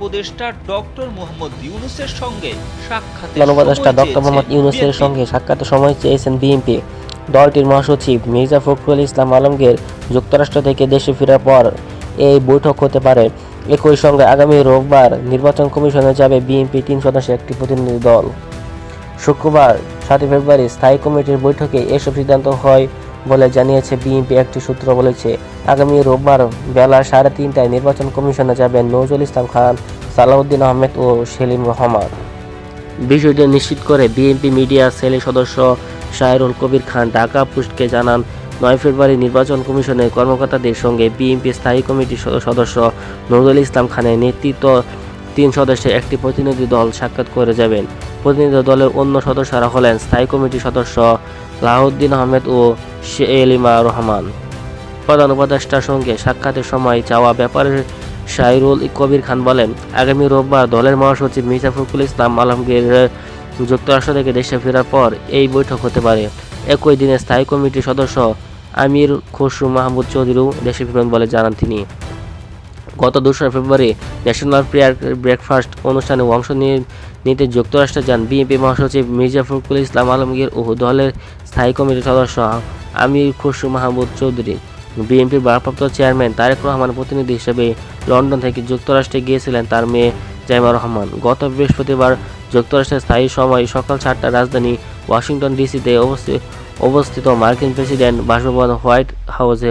উপদেষ্টা ডক্টর মোহাম্মদ ইউনুসের সঙ্গে সাক্ষাৎ উপদেষ্টা ডক্টর মোহাম্মদ ইউনুসের সঙ্গে সাক্ষাতের সময় চেয়েছেন বিএনপি। দলটির মহাসচিব মির্জা ফখরুল ইসলাম আলমগীর যুক্তরাষ্ট্র থেকে দেশে ফেরার পর এই বৈঠক হতে পারে। একই সঙ্গে আগামী রোববার নির্বাচন কমিশনে যাবে বিএনপি তিন সদস্যের একটি প্রতিনিধি দল। শুক্রবার সাতই ফেব্রুয়ারি স্থায়ী কমিটির বৈঠকে এসব সিদ্ধান্ত হয়। বলে জানিয়েছে বিএনপি একটি সূত্র বলেছে। আগামী রোববার বেলা সাড়ে তিনটায় নির্বাচন কমিশনে যাবেন নজরুল ইসলাম খান, সালাউদ্দিন আহমেদ ও সেলিম রহমান। বিষয়টি নিশ্চিত করে বিএনপি মিডিয়া সেলের সদস্য শাহরুল কবির খান ঢাকা পোস্টকে জানান, নয় ফেব্রুয়ারি নির্বাচন কমিশনের কর্মকর্তাদের সঙ্গে বিএনপি স্থায়ী কমিটির সদ- সদস্য নুরুল ইসলাম খানের নেতৃত্ব তিন সদস্যের একটি প্রতিনিধি দল সাক্ষাৎ করে যাবেন। প্রতিনিধি দলের অন্য সদস্যরা হলেন স্থায়ী কমিটির সদস্য লাহউদ্দিন আহমেদ ও শেলিমা রহমান। প্রধান উপদেষ্টার সঙ্গে সাক্ষাতের সময় চাওয়া ব্যাপারে শাহরুল কবির খান বলেন, আগামী রোববার দলের মহাসচিব মির্জা ফখরুল ইসলাম আলমগীর যুক্তরাষ্ট্র থেকে দেশে ফেরার পর এই বৈঠক হতে পারে। একই দিনে স্থায়ী কমিটির সদস্য আমির খসরু মাহমুদ চৌধুরীও দেশে ফিরবেন বলে জানান তিনি। গত দোসরা ফেব্রুয়ারি ন্যাশনাল প্রেয়ার ব্রেকফাস্ট অনুষ্ঠানে অংশ নিয়ে নিতে যুক্তরাষ্ট্রে যান বিএনপি মহাসচিব মির্জা ফখরুল ইসলাম আলমগীর ও দলের স্থায়ী কমিটির সদস্য আমির খুশু মাহমুদ চৌধুরী। বিএনপির ভারপ্রাপ্ত চেয়ারম্যান তারেক রহমান প্রতিনিধি হিসেবে লন্ডন থেকে যুক্তরাষ্ট্রে গিয়েছিলেন তার মেয়ে জাইমা রহমান। গত বৃহস্পতিবার যুক্তরাষ্ট্রের স্থায়ী সময় সকাল সাতটা রাজধানী ওয়াশিংটন ডিসিতে অবস্থিত মার্কিন প্রেসিডেন্ট বাসভবন হোয়াইট হাউসে